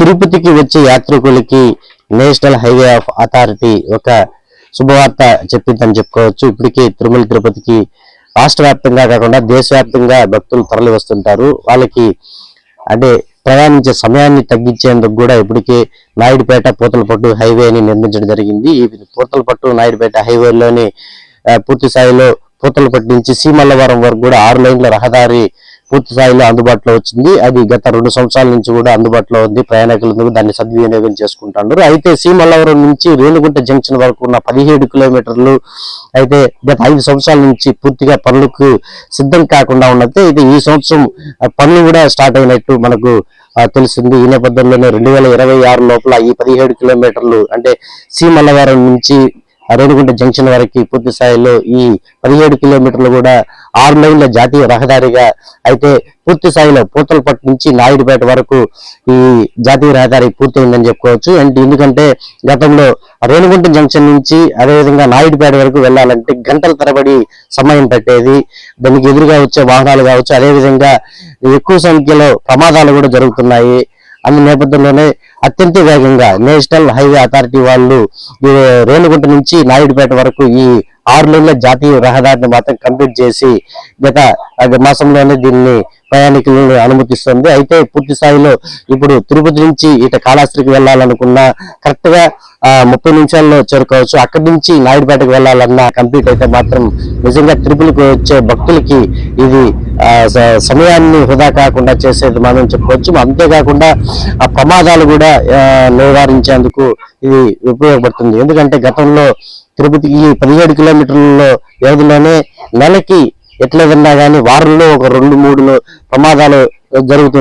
తిరుపతికి వచ్చే యాత్రికులకి నేషనల్ హైవే ఆఫ్ అథారిటీ ఒక శుభవార్త చెప్పిందని చెప్పుకోవచ్చు. ఇప్పటికీ తిరుమల తిరుపతికి రాష్ట్ర వ్యాప్తంగా కాకుండా దేశవ్యాప్తంగా భక్తులు తరలి వస్తుంటారు. వాళ్ళకి అంటే ప్రయాణించే సమయాన్ని తగ్గించేందుకు కూడా ఇప్పటికే నాయుడుపేట పూతలపట్టు హైవేని నిర్మించడం జరిగింది. ఈ పూతలపట్టు నాయుడుపేట హైవేలోని పూర్తి స్థాయిలో పూతలపట్టు నుంచి సీమల్లవరం వరకు కూడా ఆరు లైన్ల రహదారి పూర్తి స్థాయిలో అందుబాటులో వచ్చింది. అది గత రెండు సంవత్సరాల నుంచి కూడా అందుబాటులో ఉంది. ప్రయాణికులందరూ దాన్ని సద్వినియోగం చేసుకుంటున్నారు. అయితే సీమల్లవరం నుంచి రేణుగుంట జంక్షన్ వరకు ఉన్న పదిహేడు కిలోమీటర్లు అయితే గత ఐదు సంవత్సరాల నుంచి పూర్తిగా పనులకు సిద్ధం కాకుండా ఉన్నది అయితే ఈ సంవత్సరం పనులు కూడా స్టార్ట్ అయినట్టు మనకు తెలిసింది ఈ నేపథ్యంలోనే రెండు వేల ఇరవై ఆరు లోపల ఈ పదిహేడు కిలోమీటర్లు అంటే సీమల్లవరం నుంచి రేణిగుంట జంక్షన్ వరకు పూర్తి స్థాయిలో ఈ పదిహేడు కిలోమీటర్లు కూడా ఆరు లైన్ల జాతీయ రహదారిగా అయితే పూర్తి స్థాయిలో పూతలపట్టు నుంచి నాయుడుపేట వరకు ఈ జాతీయ రహదారి పూర్తయిందని చెప్పుకోవచ్చు. అంటే ఎందుకంటే గతంలో రేణిగుంట జంక్షన్ నుంచి అదేవిధంగా నాయుడుపేట వరకు వెళ్ళాలంటే గంటల తరబడి సమయం పట్టేది. దానికి ఎదురుగా వచ్చే వాహనాలు కావచ్చు అదేవిధంగా ఎక్కువ సంఖ్యలో ప్రమాదాలు కూడా జరుగుతున్నాయి. అన్ని నేపథ్యంలోనే అత్యంత వేగంగా నేషనల్ హైవే అథారిటీ వాళ్ళు రేణుగుంట నుంచి నాయుడుపేట వరకు ఈ ఆరు లైన్ల జాతీయ రహదారిని మాత్రం కంప్లీట్ చేసి గత మాసంలోనే దీన్ని ప్రయాణికులను అనుమతిస్తుంది. అయితే పూర్తి స్థాయిలో ఇప్పుడు తిరుపతి నుంచి ఇట కాళాస్త్రికి వెళ్ళాలనుకున్నా కరెక్ట్గా ముప్పై నిమిషాల్లో చేరుకోవచ్చు. అక్కడి నుంచి నాయుడుపేటకు వెళ్ళాలన్నా కంప్లీట్ అయితే మాత్రం నిజంగా తిరుపతికి వచ్చే భక్తులకి ఇది సమయాన్ని వృధా కాకుండా చేసేది మనం చెప్పుకోవచ్చు అంతేకాకుండా ఆ ప్రమాదాలు కూడా నివారించేందుకు ఇది ఉపయోగపడుతుంది. ఎందుకంటే గతంలో తిరుపతికి పదిహేడు కిలోమీటర్ల వ్యవధిలోనే నెలకి ఎట్లా విన్నా కానీ వారంలో ఒక రెండు మూడు ప్రమాదాలు జరుగుతుంది